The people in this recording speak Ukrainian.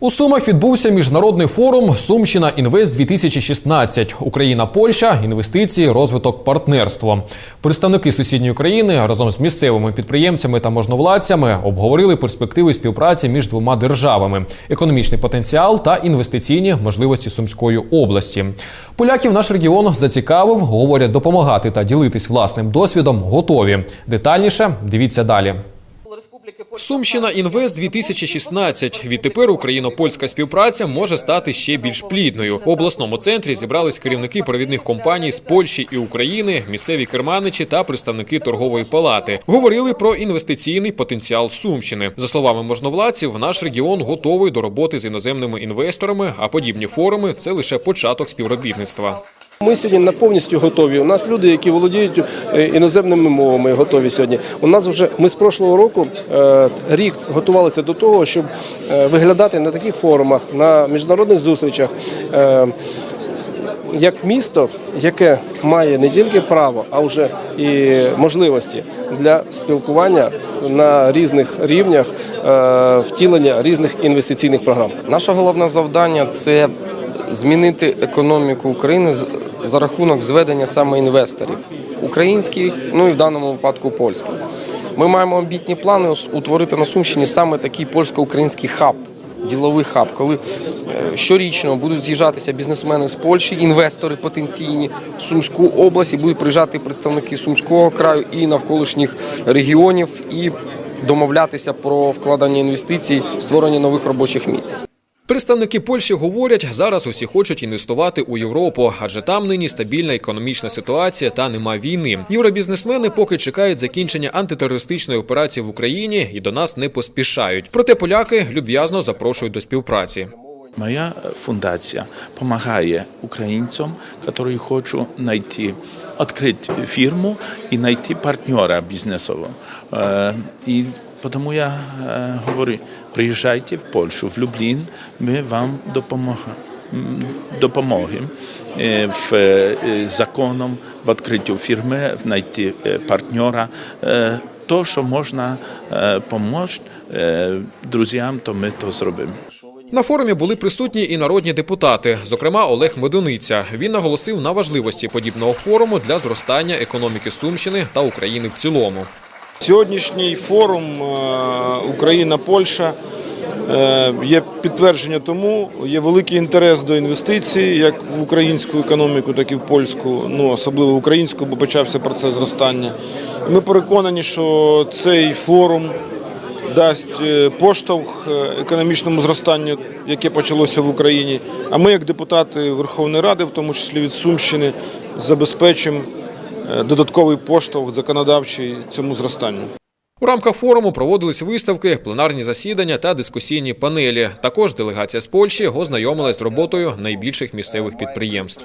У Сумах відбувся міжнародний форум Сумщина Інвест 2016 Україна Польща інвестиції, розвиток, партнерство. Представники сусідньої країни разом з місцевими підприємцями та можновладцями обговорили перспективи співпраці між двома державами, економічний потенціал та інвестиційні можливості Сумської області. Поляків наш регіон зацікавив, говорять, допомагати та ділитись власним досвідом готові. Детальніше дивіться далі. Сумщина Інвест 2016 Відтепер україно-польська співпраця може стати ще більш плідною. У обласному центрі зібрались керівники провідних компаній з Польщі і України, місцеві керманичі та представники торгової палати. Говорили про інвестиційний потенціал Сумщини. За словами можновладців, наш регіон готовий до роботи з іноземними інвесторами, а подібні форуми це лише початок співробітництва. Ми сьогодні на повністю готові. У нас люди, які володіють е, іноземними мовами, готові сьогодні. У нас вже ми з прошлого року е, рік готувалися до того, щоб е, виглядати на таких форумах, на міжнародних зустрічах. Як місто, яке має не тільки право, а вже і можливості для спілкування на різних рівнях втілення різних інвестиційних програм. Наше головне завдання це змінити економіку України за рахунок зведення саме інвесторів українських, ну і в даному випадку польських. Ми маємо амбітні плани утворити на Сумщині саме такий польсько-український хаб. Діловий хаб, коли е, щорічно будуть з'їжджатися бізнесмени з Польщі, інвестори потенційні в Сумську область, і будуть приїжджати представники Сумського краю і навколишніх регіонів, і домовлятися про вкладення інвестицій, створення нових робочих місць. Представники Польщі говорять, зараз усі хочуть інвестувати у Європу, адже там нині стабільна економічна ситуація та нема війни. Євробізнесмени поки чекають закінчення антитерористичної операції в Україні і до нас не поспішають. Проте поляки люб'язно запрошують до співпраці. Моja fundacja pomaga Ukraińcom, którzy chcą znaleźć, odkryć firmę i znaleźć partnera biznesowego. E, I Потому я е, говорю, приїжджайте в Польщу, в Люблін, ми вам допоможемо е, в е, законом, в відкритті фірми, в знайти партнера. То, що можна допомогти друзям, то ми то зробимо. На форумі були присутні і народні депутати, зокрема Олег Медуниця. Він наголосив на важливості подібного форуму для зростання економіки Сумщини та України в цілому. Сьогоднішній форум е, Україна-Польща е, є підтвердження тому, є великий інтерес до інвестицій, як в українську економіку, так і в польську, ну особливо в українську, бо почався процес зростання. Ми переконані, що цей форум дасть е, поштовх економічному зростанню, яке почалося в Україні. А ми, як депутати Верховної Ради, в тому числі від Сумщини, забезпечимо додатковий поштовх законодавчий цьому зростанню. У рамках форуму проводились виставки, пленарні засідання та дискусійні панелі. Також делегація з Польщі ознайомилась з роботою найбільших місцевих підприємств.